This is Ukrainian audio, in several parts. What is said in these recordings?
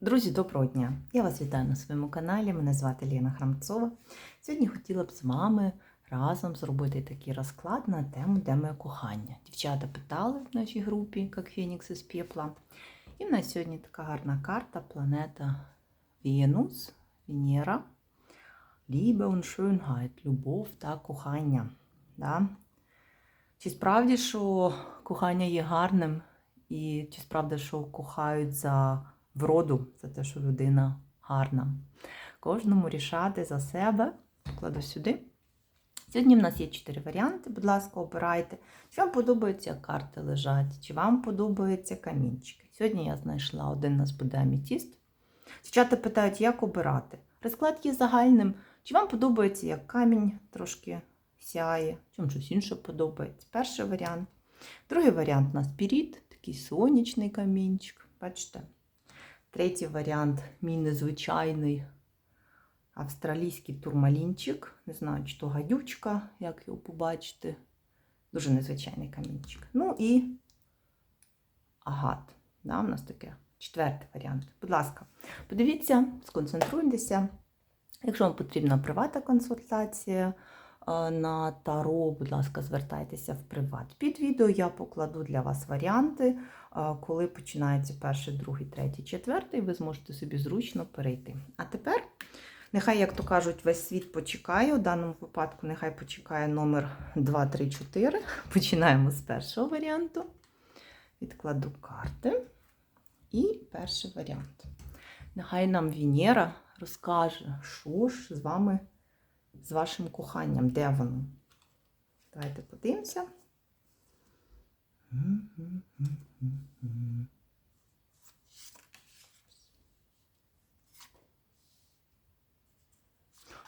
Друзі, доброго дня! Я вас вітаю на своєму каналі. Мене звати Ліна Храмцова. Сьогодні хотіла б з вами разом зробити такий розклад на тему де моє кохання. Дівчата питали в нашій групі, як Фенікс із пепла. І в нас сьогодні така гарна карта планета Венус, Венера, Liebe und любов та кохання. Да? Чи справді, що кохання є гарним, і чи справді, що кохають за вроду, за те, що людина гарна. Кожному рішати за себе. Кладу сюди. Сьогодні в нас є чотири варіанти. Будь ласка, обирайте. Чи вам подобаються карти лежать, чи вам подобаються камінчики. Сьогодні я знайшла один у нас буде амітіст. Дівчата питають, як обирати. Розклад є загальним. Чи вам подобається, як камінь трошки сяє, чи вам щось інше подобається. Перший варіант. Другий варіант у нас піріт, такий сонячний камінчик. Бачите? Третій варіант мій незвичайний австралійський турмалінчик. Не знаю, чи то гадючка, як його побачити. Дуже незвичайний камінчик. Ну і агат. Да, у нас таке четвертий варіант. Будь ласка, подивіться, сконцентруйтеся. Якщо вам потрібна приватна консультація е, на таро, будь ласка, звертайтеся в приват. Під відео я покладу для вас варіанти, коли починається перший, другий, третій, четвертий, ви зможете собі зручно перейти. А тепер, нехай, як то кажуть, весь світ почекає. У даному випадку, нехай почекає номер 2, 3, 4. Починаємо з першого варіанту. Відкладу карти. І перший варіант. Нехай нам Венера розкаже, що ж з вами, з вашим коханням, де воно. Давайте подивимося.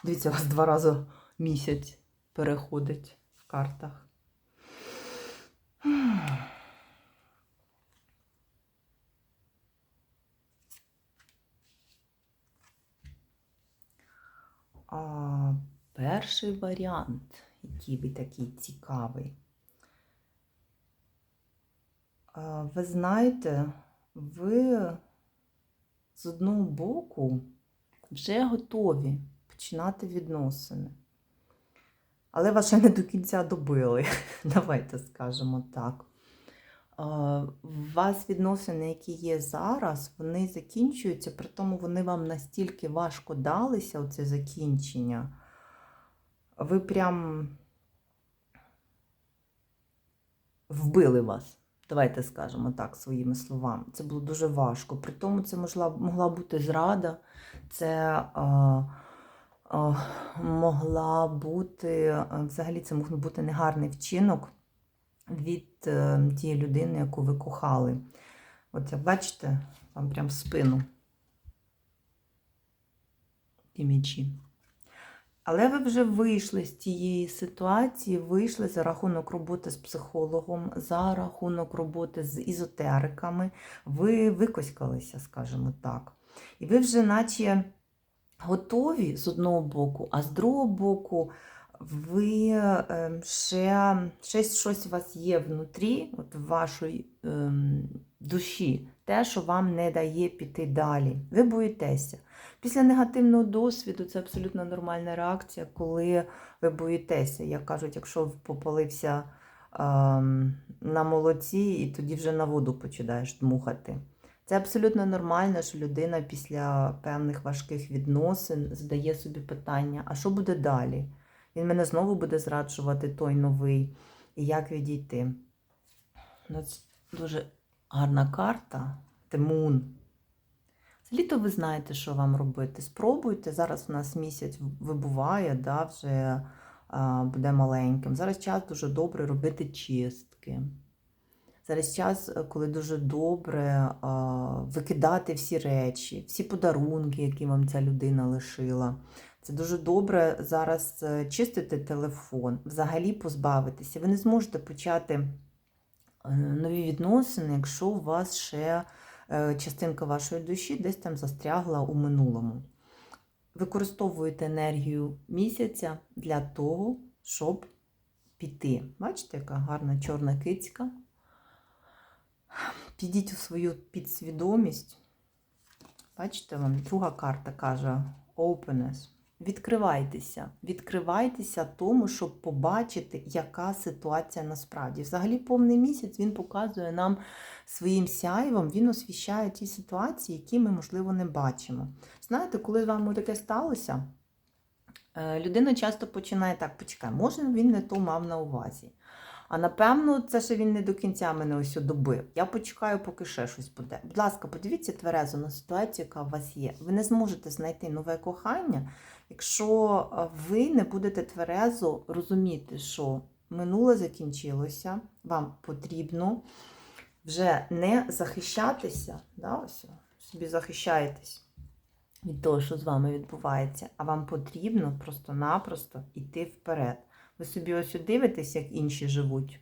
Дивіться, у вас два рази місяць переходить в картах. А, перший варіант, який би такий цікавий. А, ви знаєте, ви з одного боку вже готові починати відносини. Але вас ще не до кінця добили. Давайте скажемо так. У вас відносини, які є зараз, вони закінчуються, при тому вони вам настільки важко далися, оце закінчення. Ви прям вбили вас. Давайте скажемо так своїми словами. Це було дуже важко. При тому це могла, могла бути зрада, це а, а, могла бути, взагалі, це мог бути негарний вчинок від е, тієї людини, яку ви кохали. От як бачите, вам прям в спину ті мічі. Але ви вже вийшли з тієї ситуації, вийшли за рахунок роботи з психологом, за рахунок роботи з ізотериками. Ви викоськалися, скажімо так. І ви вже, наче, готові з одного боку, а з другого боку ви ем, ще, ще щось у вас є внутрі, от в вашій ем, душі, те, що вам не дає піти далі. Ви боїтеся. Після негативного досвіду це абсолютно нормальна реакція, коли ви боїтеся. Як кажуть, якщо попалився ем, на молоці, і тоді вже на воду починаєш дмухати. Це абсолютно нормально, що людина після певних важких відносин задає собі питання, а що буде далі? Він мене знову буде зраджувати той новий. І як відійти? Ну, це дуже гарна карта. Тимун. Літо ви знаєте, що вам робити. Спробуйте. Зараз у нас місяць вибуває, да, вже а, буде маленьким. Зараз час дуже добре робити чистки. Зараз час, коли дуже добре а, викидати всі речі, всі подарунки, які вам ця людина лишила. Це дуже добре зараз е, чистити телефон, взагалі позбавитися. Ви не зможете почати е, нові відносини, якщо у вас ще е, частинка вашої душі десь там застрягла у минулому. Використовуєте енергію місяця для того, щоб піти. Бачите, яка гарна чорна кицька. Підіть у свою підсвідомість Бачите, вам друга карта каже openness. Відкривайтеся, відкривайтеся тому, щоб побачити, яка ситуація насправді. Взагалі, повний місяць він показує нам своїм сяйвом, він освіщає ті ситуації, які ми, можливо, не бачимо. Знаєте, коли вам таке сталося, е, людина часто починає так, почекай, може він не то мав на увазі. А напевно, це ще він не до кінця мене ось добив. Я почекаю, поки ще щось буде. Будь ласка, подивіться тверезо на ситуацію, яка у вас є. Ви не зможете знайти нове кохання, якщо ви не будете тверезо розуміти, що минуле закінчилося, вам потрібно вже не захищатися. Да, ось, собі захищаєтесь від того, що з вами відбувається, а вам потрібно просто-напросто йти вперед. Ви собі ось дивитесь, як інші живуть.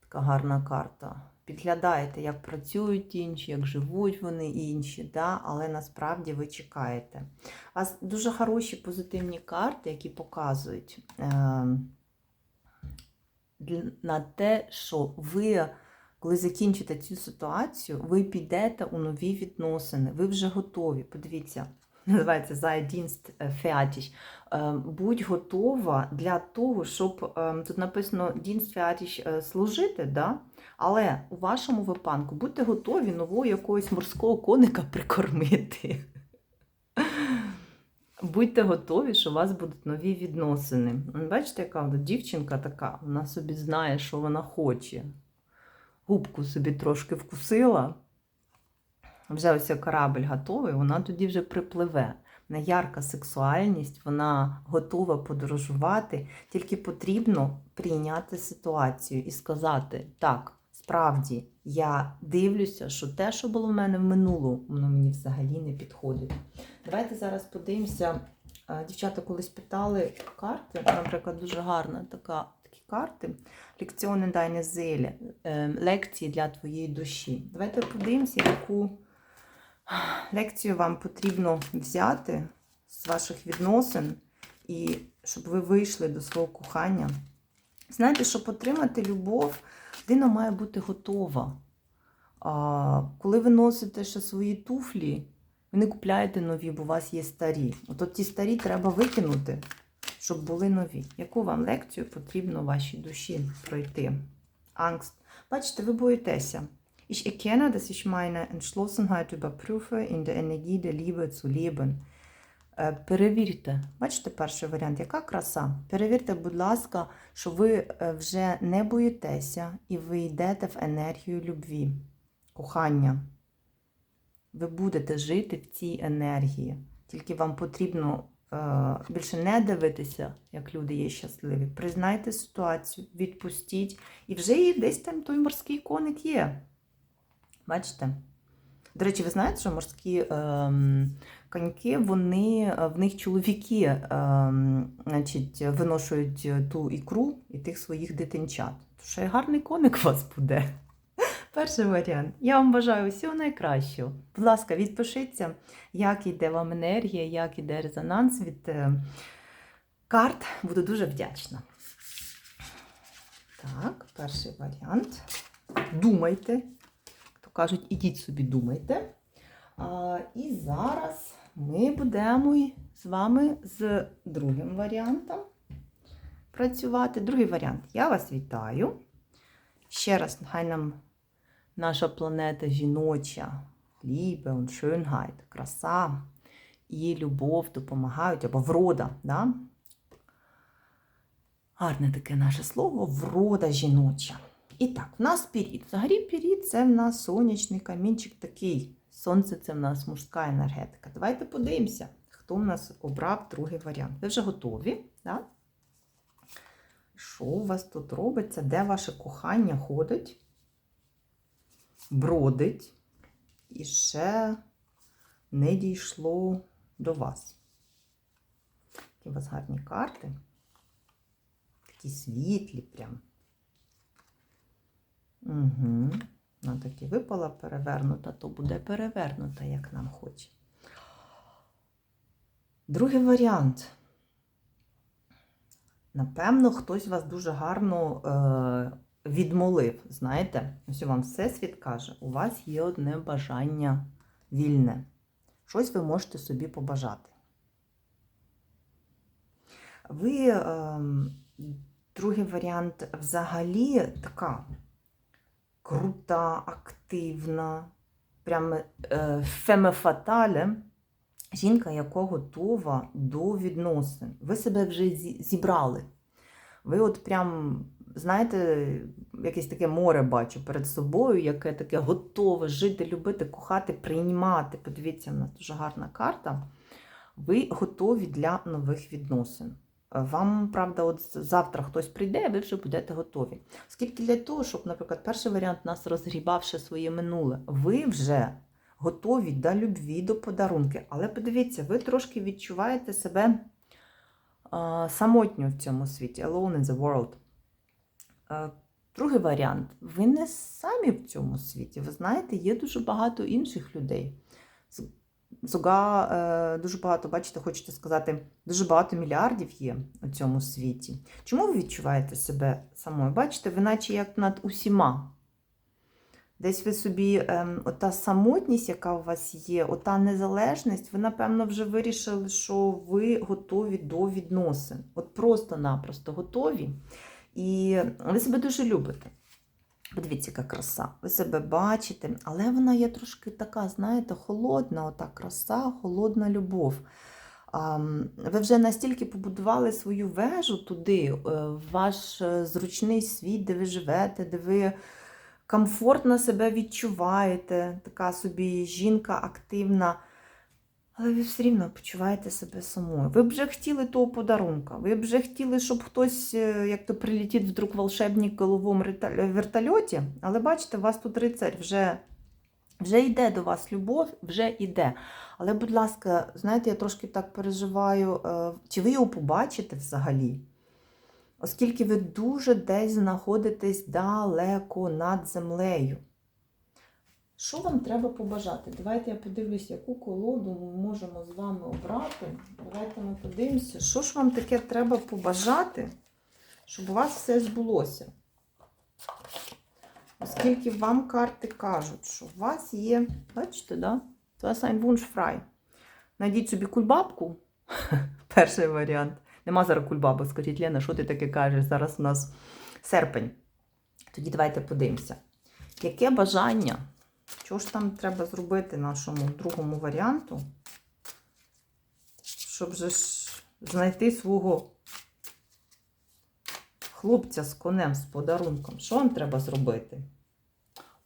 Така гарна карта. Підглядаєте, як працюють інші, як живуть вони інші, да? але насправді ви чекаєте. Вас дуже хороші позитивні карти, які показують е- на те, що ви, коли закінчите цю ситуацію, ви підете у нові відносини, ви вже готові. Подивіться, називається Зайдінст. Е, Будь готова для того, щоб е, тут написано Dienst fertig е, служити, да? але у вашому випадку будьте готові нового якогось морського коника прикормити. Будьте готові, що у вас будуть нові відносини. Бачите, яка дівчинка така, вона собі знає, що вона хоче. Губку собі трошки вкусила. Вже ось корабль готовий, вона тоді вже припливе. На ярка сексуальність, вона готова подорожувати, тільки потрібно прийняти ситуацію і сказати: так, справді, я дивлюся, що те, що було в мене в минулому, воно мені взагалі не підходить. Давайте зараз подивимося. Дівчата колись питали карти, наприклад, дуже гарна така. Такі карти. Лекціони Дайне Зелі, лекції для твоєї душі. Давайте подивимося, яку лекцію вам потрібно взяти з ваших відносин, і щоб ви вийшли до свого кохання. Знаєте, щоб отримати любов, людина має бути готова. А, Коли ви носите ще свої туфлі, ви не купляєте нові, бо у вас є старі. От, ті старі треба викинути, щоб були нові. Яку вам лекцію потрібно вашій душі пройти? Angst. Бачите, ви боїтеся. Ich erkenne, dass ich meine Entschlossenheit überprüfe, in der Energie der Liebe zu leben. Е, Перевірте, бачите перший варіант, яка краса? Перевірте, будь ласка, що ви е, вже не боїтеся і ви йдете в енергію любві, кохання. Ви будете жити в цій енергії. Тільки вам потрібно е, більше не дивитися, як люди є щасливі. Признайте ситуацію, відпустіть, і вже десь там той морський коник є. Бачите? До речі, ви знаєте, що морські е, коньки, вони, в них чоловіки е, значить, виношують ту ікру і тих своїх дитинчат. Ще гарний коник у вас буде. Перший варіант. Я вам бажаю всього найкращого. Будь ласка, відпишіться, як йде вам енергія, як йде резонанс від е, карт. Буду дуже вдячна. Так, перший варіант. Думайте кажуть, ідіть собі, думайте. І зараз ми будемо з вами з другим варіантом працювати. Другий варіант. Я вас вітаю. Ще раз, хай нам наша планета жіноча, Liebe und краса і любов допомагають, або врода. Да? Гарне таке наше слово врода жіноча. І так, в нас пірід. Взагалі пірід це в нас сонячний камінчик такий. Сонце це в нас мужська енергетика. Давайте подивимося, хто в нас обрав другий варіант. Ви вже готові? Да? Що у вас тут робиться? Де ваше кохання ходить, бродить і ще не дійшло до вас? Такі у вас гарні карти. Такі світлі прям. Угу. Ну, таки випала перевернута, то буде перевернута, як нам хоче. Другий варіант. Напевно, хтось вас дуже гарно е, відмолив. Знаєте, ось вам Всесвіт каже, у вас є одне бажання вільне. Щось ви можете собі побажати. Ви, ем, другий варіант, взагалі така крута, активна, прямо фемефатале, жінка, яка готова до відносин. Ви себе вже зібрали. Ви от прям, знаєте, якесь таке море бачу перед собою, яке таке готове жити, любити, кохати, приймати. Подивіться, в нас дуже гарна карта. Ви готові для нових відносин. Вам, правда, от завтра хтось прийде, ви вже будете готові. Оскільки для того, щоб, наприклад, перший варіант нас розгрібавши своє минуле, ви вже готові до любві, до подарунки. Але подивіться, ви трошки відчуваєте себе самотньо в цьому світі, alone in the world. Другий варіант. Ви не самі в цьому світі. Ви знаєте, є дуже багато інших людей. Зуга е, дуже багато, бачите, хочете сказати, дуже багато мільярдів є у цьому світі. Чому ви відчуваєте себе самою? Бачите, ви наче як над усіма. Десь ви собі, ем, ота самотність, яка у вас є, ота незалежність, ви, напевно, вже вирішили, що ви готові до відносин. От просто-напросто готові. І ви себе дуже любите. Подивіться, яка краса. Ви себе бачите, але вона є трошки така, знаєте, холодна, ота краса, холодна любов. Ви вже настільки побудували свою вежу туди, е, ваш е, зручний світ, де ви живете, де ви комфортно себе відчуваєте, така собі жінка активна. Але ви все рівно почуваєте себе самою. Ви б вже хотіли того подарунка. Ви б вже хотіли, щоб хтось, е, як то прилетить вдруг волшебник в головому вертольоті. Але бачите, у вас тут рицарь вже, вже йде до вас любов, вже йде. Але, будь ласка, знаєте, я трошки так переживаю, е, чи ви його побачите взагалі? Оскільки ви дуже десь знаходитесь далеко над землею. Що вам треба побажати? Давайте я подивлюсь, яку колоду ми можемо з вами обрати. Давайте ми подивимося, що ж вам таке треба побажати, щоб у вас все збулося. Оскільки вам карти кажуть, що у вас є, бачите, да? Ein Найдіть собі кульбабку. Перший варіант. Нема зараз кульбаби. Скажіть, Лена, що ти таке кажеш? Зараз у нас серпень. Тоді давайте подивимося. Яке бажання? Що ж там треба зробити нашому другому варіанту, щоб же ж знайти свого хлопця з конем, з подарунком? Що вам треба зробити?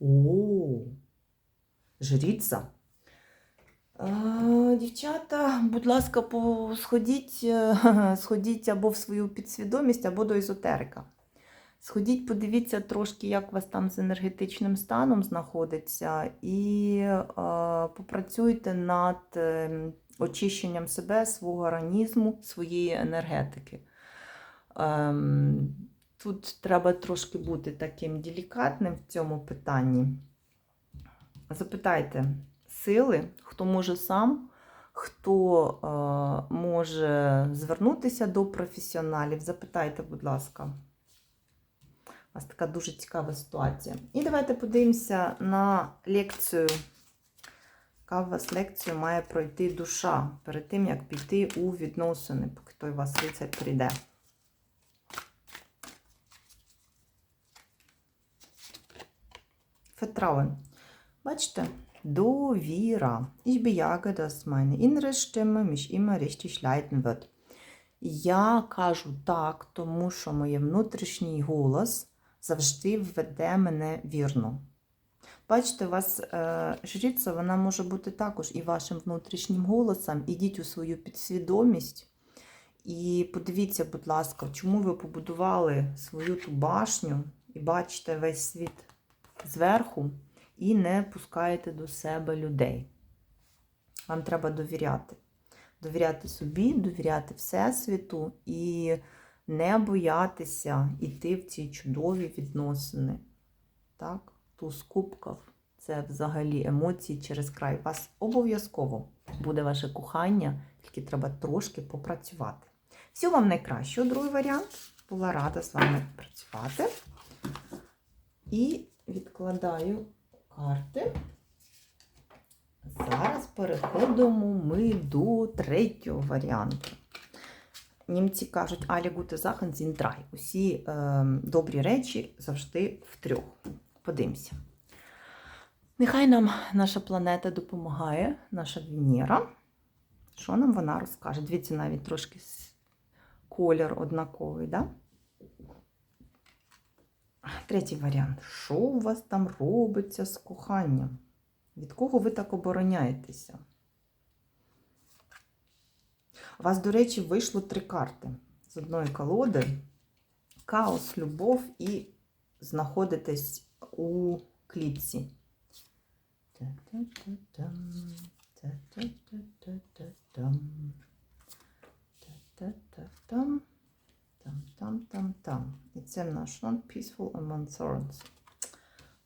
О, жріця. Е, Дівчата, будь ласка, сходіть, е, сходіть або в свою підсвідомість, або до езотерика. Сходіть, подивіться трошки, як у вас там з енергетичним станом знаходиться, і е, попрацюйте над е, очищенням себе, свого організму, своєї енергетики. Ем, тут треба трошки бути таким делікатним в цьому питанні. Запитайте сили, хто може сам, хто е, може звернутися до професіоналів. Запитайте, будь ласка. У вас така дуже цікава ситуація. І давайте подивимося на лекцію. Яка у вас лекцію має пройти душа перед тим, як піти у відносини, поки той вас лицар прийде. Vertrauen. Бачите? Довіра. Ich bejage, dass meine innere Stimme mich immer richtig leiten wird. Я кажу так, тому що моє внутрішній голос завжди введе мене вірно. Бачите, у вас е, жриця, вона може бути також і вашим внутрішнім голосом. Ідіть у свою підсвідомість і подивіться, будь ласка, чому ви побудували свою ту башню і бачите весь світ зверху і не пускаєте до себе людей. Вам треба довіряти. Довіряти собі, довіряти Всесвіту і не боятися йти в ці чудові відносини. Так? Туз кубків – це взагалі емоції через край. Вас обов'язково буде ваше кохання, тільки треба трошки попрацювати. Всього вам найкращого, другий варіант. Була рада з вами працювати. І відкладаю карти. Зараз переходимо ми до третього варіанту. Німці кажуть, алі гути захан зін драй. Усі е, добрі речі завжди втрьох. Подивимося. Нехай нам наша планета допомагає, наша Венера. Що нам вона розкаже? Дивіться, навіть трошки колір однаковий, да? Третій варіант. Що у вас там робиться з коханням? Від кого ви так обороняєтеся? У вас, до речі, вийшло три карти з одної колоди. Хаос, любов і знаходитесь у клітці. Та-та-та-там, та-та-та-та-та-там, та-та-та-там, там-там-там-там. І це наш non-peaceful among thorns.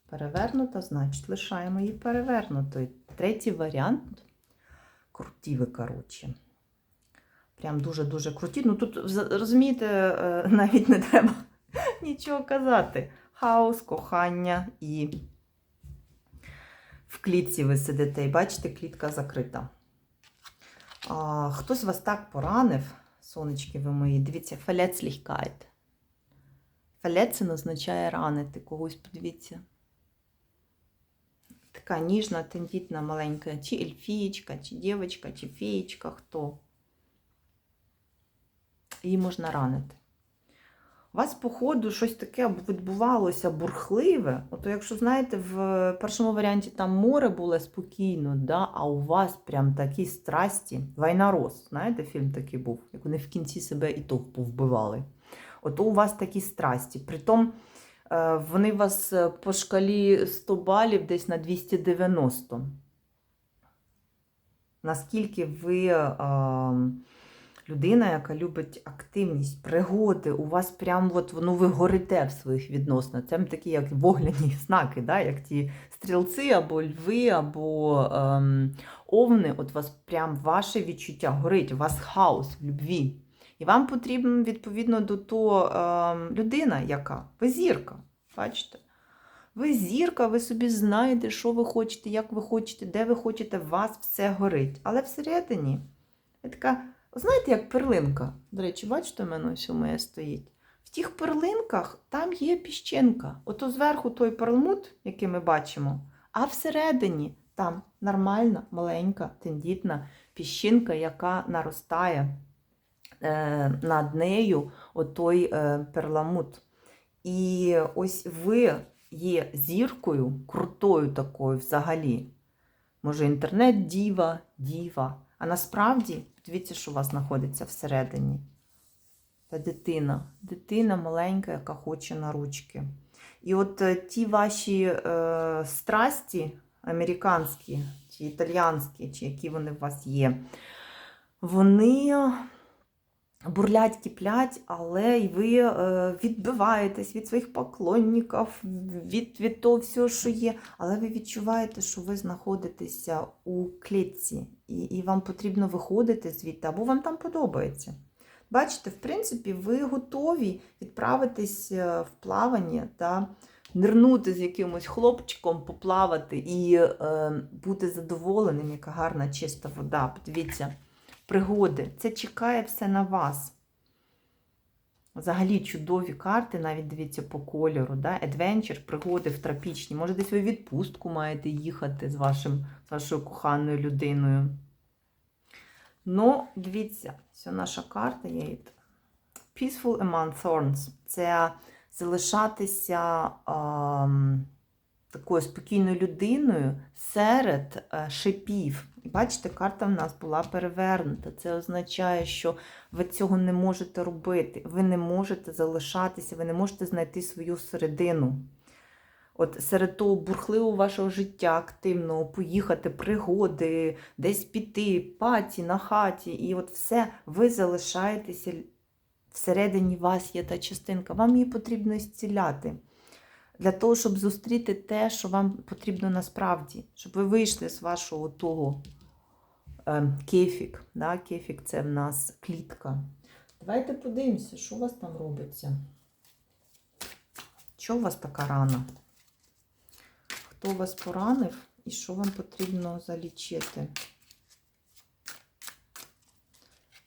Перевернута, значить, лишаємо її перевернутою. Третій варіант. Круті ви, коротше. Прям дуже-дуже круті. Ну тут, розумієте, е, навіть не треба нічого казати. Хаос, кохання і в клітці ви сидите. І бачите, клітка закрита. А, хтось вас так поранив, сонечки ви мої. Дивіться, фалецліхкайт. Фалецин означає ранити когось, подивіться. Така ніжна, тендітна, маленька, чи ельфієчка, чи дівчинка, чи фієчка, хто. Її можна ранити. У вас, походу, щось таке відбувалося бурхливе. Ото, якщо знаєте, в першому варіанті там море було спокійно, да? а у вас прям такі страсті. Вайнарос, знаєте, фільм такий був, як вони в кінці себе і то повбивали. Ото у вас такі страсті. Притом е, вони вас е, по шкалі 100 балів десь на 290. Наскільки ви е, людина, яка любить активність, пригоди, у вас прям от, ну, ви горите в своїх відносинах. Це такі як вогняні знаки, да? як ті стрілці або льви, або ем, овни. От вас прям ваше відчуття горить, у вас хаос в любві. І вам потрібна, відповідно до того, ем, людина, яка ви зірка. Бачите? Ви зірка, ви собі знаєте, що ви хочете, як ви хочете, де ви хочете, у вас все горить. Але всередині ви така, знаєте, як перлинка. До речі, бачите, у мене ось у моє стоїть. В тих перлинках там є піщинка. Ото зверху той перлмут, який ми бачимо, а всередині там нормальна, маленька, тендітна піщинка, яка наростає е, над нею отой е, перламут. І ось ви є зіркою, крутою такою взагалі. Може, інтернет-діва, діва. А насправді, дивіться, що у вас знаходиться всередині. Та дитина. Дитина маленька, яка хоче на ручки. І от е, ті ваші е, страсті, американські, чи італіянські, чи які вони у вас є, вони бурлять, киплять, але й ви е, відбиваєтесь від своїх поклонників, від, від того всього, що є. Але ви відчуваєте, що ви знаходитеся у клітці, і, і вам потрібно виходити звідти, або вам там подобається. Бачите, в принципі, ви готові відправитись е, в плавання та нирнути з якимось хлопчиком, поплавати і е, бути задоволеним, яка гарна чиста вода. Подивіться пригоди. Це чекає все на вас. Взагалі чудові карти, навіть дивіться по кольору. Да? Adventure, пригоди в тропічні. Може, десь ви відпустку маєте їхати з, вашим, з вашою коханою людиною. Ну, дивіться, це наша карта є. Peaceful among thorns. Це залишатися ем, такою спокійною людиною серед е, шипів. Бачите, карта в нас була перевернута. Це означає, що ви цього не можете робити. Ви не можете залишатися, ви не можете знайти свою середину. От серед того бурхливого вашого життя активного, поїхати, пригоди, десь піти, паті на хаті, і от все, ви залишаєтеся всередині вас є та частинка. Вам її потрібно зціляти для того, щоб зустріти те, що вам потрібно насправді, щоб ви вийшли з вашого того Ем, кефік. Да? Кефік це в нас клітка. Давайте подивимося, що у вас там робиться. Що у вас така рана? Хто вас поранив і що вам потрібно залічити?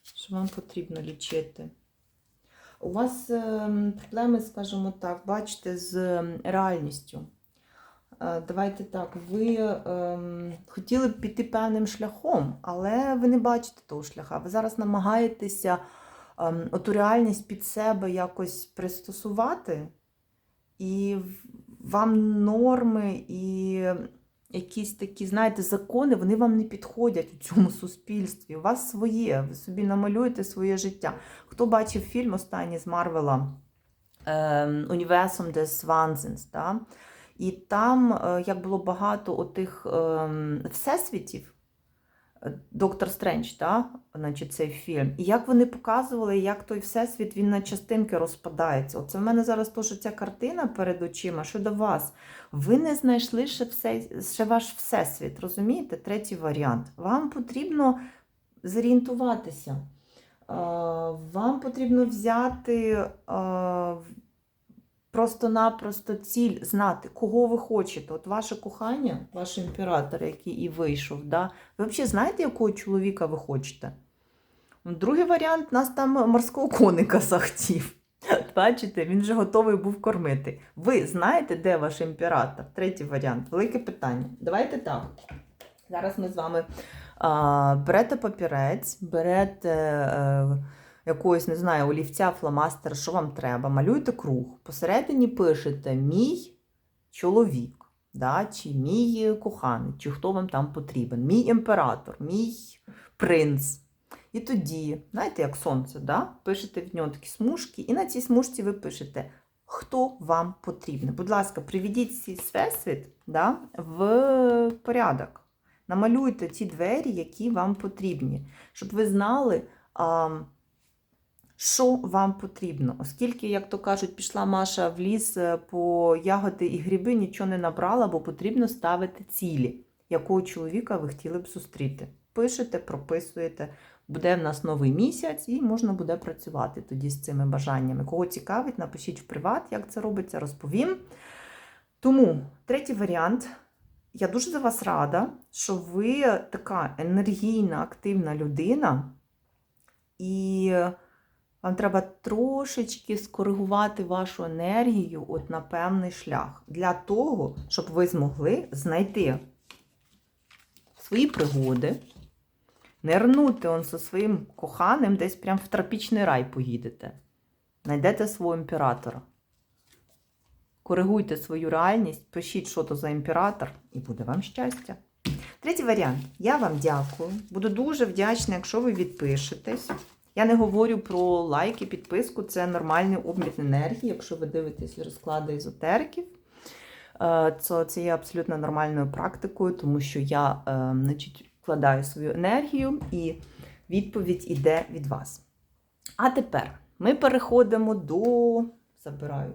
Що вам потрібно лічити? У вас ем, проблеми, скажімо так, бачите, з ем, реальністю. Е, Давайте так, ви ем, хотіли б піти певним шляхом, але ви не бачите того шляха. Ви зараз намагаєтеся ем, оту реальність під себе якось пристосувати, і вам норми і якісь такі, знаєте, закони, вони вам не підходять у цьому суспільстві. У вас своє, ви собі намалюєте своє життя. Хто бачив фільм останній з Марвела ем, Універсум des Wahnsinns, да? І там е, як було багато отих ем, всесвітів, е, Доктор Стрендж, да? значить, цей фільм. І як вони показували, як той всесвіт він на частинки розпадається. Оце в мене зараз теж ця картина перед очима щодо вас. Ви не знайшли ще, все, ще ваш всесвіт, розумієте? Третій варіант. Вам потрібно зорієнтуватися. Е, Вам потрібно взяти просто-напросто ціль, знати, кого ви хочете. От ваше кохання, ваш імператор, який і вийшов, да? ви взагалі знаєте, якого чоловіка ви хочете? Другий варіант нас там морського коника захотів. Бачите, він вже готовий був кормити. Ви знаєте, де ваш імператор? Третій варіант. Велике питання. Давайте так. Зараз ми з вами а, берете папірець, берете е, якогось, не знаю, олівця, фломастер, що вам треба, малюєте круг. Посередині пишете мій чоловік, да, чи мій коханий, чи хто вам там потрібен, мій імператор, мій принц. І тоді, знаєте, як сонце, да? пишете в нього такі смужки, і на цій смужці ви пишете, хто вам потрібен. Будь ласка, приведіть цей всесвіт да, в порядок. Намалюйте ті двері, які вам потрібні, щоб ви знали, а, що вам потрібно. Оскільки, як то кажуть, пішла Маша в ліс е, по ягоди і гриби, нічого не набрала, бо потрібно ставити цілі, якого чоловіка ви хотіли б зустріти. Пишете, прописуєте. Буде в нас новий місяць, і можна буде працювати тоді з цими бажаннями. Кого цікавить, напишіть в приват, як це робиться, розповім. Тому третій варіант. Я дуже за вас рада, що ви така енергійна, активна людина, і вам треба трошечки скоригувати вашу енергію от на певний шлях для того, щоб ви змогли знайти свої пригоди, нирнути он зі своїм коханим, десь прям в тропічний рай поїдете. Знайдете свого імператора. Коригуйте свою реальність, пишіть, що то за імператор, і буде вам щастя. Третій варіант. Я вам дякую. Буду дуже вдячна, якщо ви відпишетесь. Я не говорю про лайки, підписку, це нормальний обмін енергії, якщо ви дивитесь розклади езотериків. Е, Це, це є абсолютно нормальною практикою, тому що я е, значить, вкладаю свою енергію і відповідь іде від вас. А тепер ми переходимо до. Забираю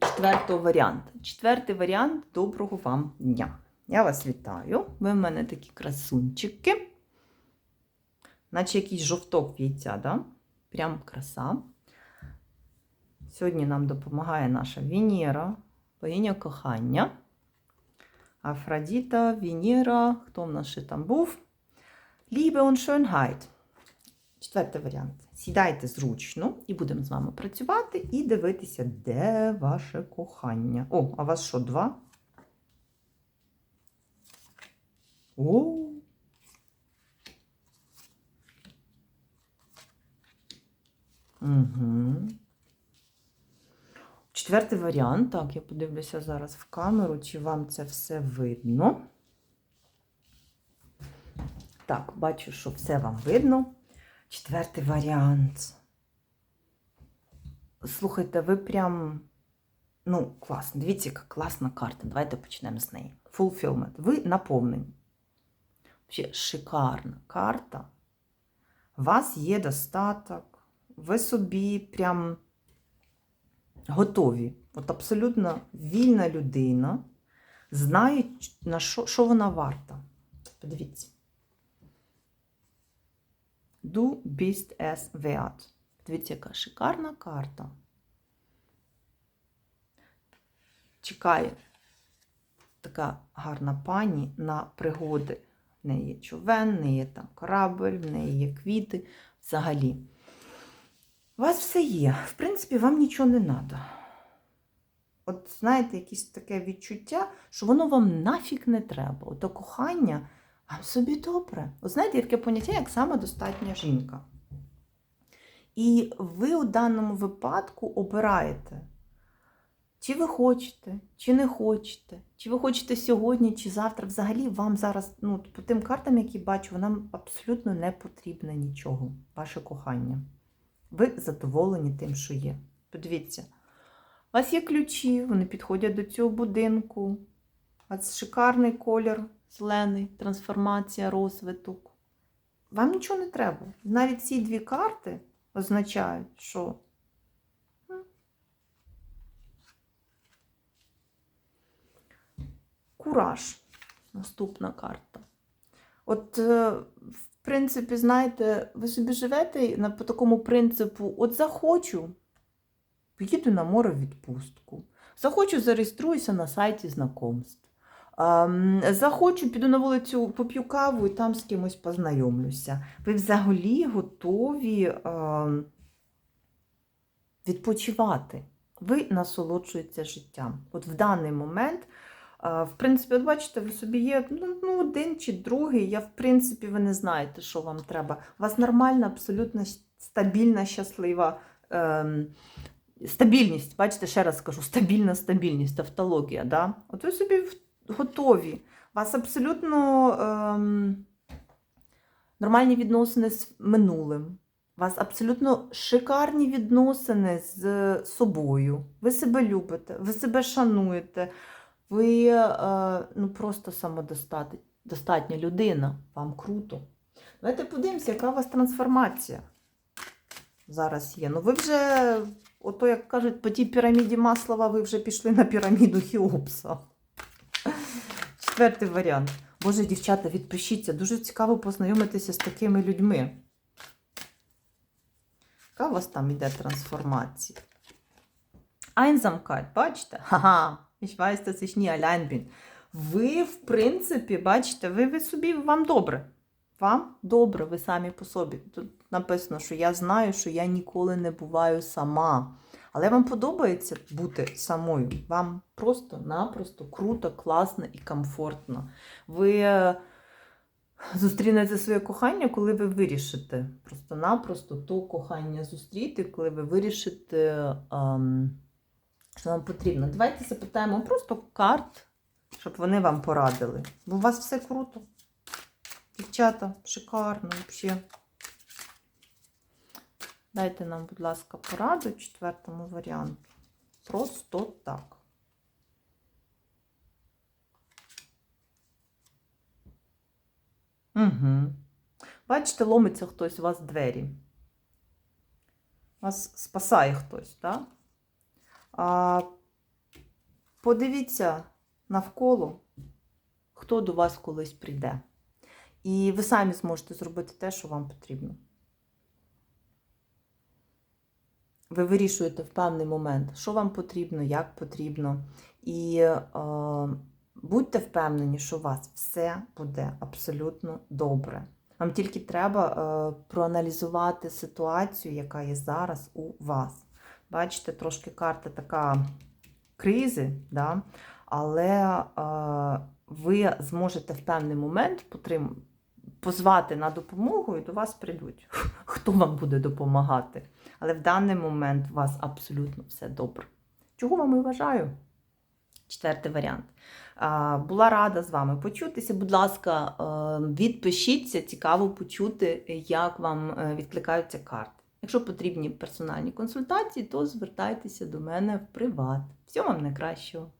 четвертого варіанту. Четвертий варіант доброго вам дня. Я вас вітаю. Ви в мене такі красунчики. Наче якийсь жовток яйця, да? Прям краса. Сьогодні нам допомагає наша Венера, богиня кохання. Афродіта, Венера, хто в нас ще там був? Liebe und Schönheit. Четвертий варіант. Сідайте зручно і будемо з вами працювати і дивитися, де ваше кохання. О, а вас що, два? О! Угу. Четвертий варіант. Так, я подивлюся зараз в камеру, чи вам це все видно. Так, бачу, що все вам видно. Четвертий варіант. Слухайте, ви прям. Ну, класно. Дивіться, яка класна карта. Давайте почнемо з неї. Fulfillment. Ви наповнені. Взагалі, шикарна карта. У вас є достаток. Ви собі прям готові. От абсолютно вільна людина. Знає, на що, що вона варта. Подивіться. Du bist es wert. Дивіться, яка шикарна карта. Чекає така гарна пані на пригоди. В неї є човен, в неї є там корабль, в неї є квіти. взагалі. У вас все є. В принципі, вам нічого не треба. От знаєте, якесь таке відчуття, що воно вам нафіг не треба. Ото кохання вам собі добре. От знаєте, є таке поняття, як самодостатня жінка. І ви у даному випадку обираєте, чи ви хочете, чи не хочете, чи ви хочете сьогодні, чи завтра. Взагалі вам зараз, ну, по тим картам, які бачу, вам абсолютно не потрібно нічого, ваше кохання. Ви задоволені тим, що є. Подивіться, у вас є ключі, вони підходять до цього будинку. У вас шикарний колір, зелений, трансформація, розвиток. Вам нічого не треба. Навіть ці дві карти означають, що кураж. Наступна карта. От, е, в принципі, знаєте, ви собі живете на, по такому принципу: от захочу, поїду на море в відпустку. Захочу, зареєструюся на сайті знакомств. Захочу, піду на вулицю, поп'ю каву і там з кимось познайомлюся. Ви взагалі готові відпочивати. Ви насолоджуєтеся життям. От в даний момент, в принципі, от бачите, ви собі є ну, ну, один чи другий. Я, в принципі, ви не знаєте, що вам треба. У вас нормальна, абсолютно стабільна, щаслива. Ем, Стабільність, бачите, ще раз скажу, стабільна стабільність, автологія. Да? От ви собі готові. У вас абсолютно ем, нормальні відносини з минулим. У вас абсолютно шикарні відносини з собою. Ви себе любите, ви себе шануєте, ви е, ну, просто самодостатня людина. Вам круто. Давайте подивимося, яка у вас трансформація зараз є. Ну, ви вже, ото, як кажуть, по тій піраміді Маслова, ви вже пішли на піраміду Хіопса. Четвертий варіант. Боже, дівчата, відпишіться. Дуже цікаво познайомитися з такими людьми. Яка у вас там іде трансформація? Einsamkeit, бачите? Ха-ха, ich weiß, dass ich nie allein bin. Ви, в принципі, бачите, ви, ви собі, вам добре. Вам добре, ви самі по собі. Тут написано, що я знаю, що я ніколи не буваю сама. Але вам подобається бути самою. Вам просто-напросто круто, класно і комфортно. Ви е, зустрінете своє кохання, коли ви вирішите. Просто-напросто то кохання зустріти, коли ви вирішите, ем, що вам потрібно. Давайте запитаємо просто карт, щоб вони вам порадили. Бо у вас все круто. Дівчата, шикарно взагалі. Дайте нам, будь ласка, пораду четвертому варіанту. Просто так. Угу. Бачите, ломиться хтось у вас двері. Вас спасає хтось, так? Подивіться навколо, хто до вас колись прийде. І ви самі зможете зробити те, що вам потрібно. Ви вирішуєте в певний момент, що вам потрібно, як потрібно. І е, будьте впевнені, що у вас все буде абсолютно добре. Вам тільки треба е, проаналізувати ситуацію, яка є зараз у вас. Бачите, трошки карта така кризи, да? але е, ви зможете в певний момент позвати на допомогу і до вас прийдуть. Хто вам буде допомагати? Але в даний момент у вас абсолютно все добре. Чого вам і вважаю? Четвертий варіант. Була рада з вами почутися. Будь ласка, е, відпишіться, цікаво почути, як вам е, відкликаються карти. Якщо потрібні персональні консультації, то звертайтеся до мене в приват. Всього вам найкращого!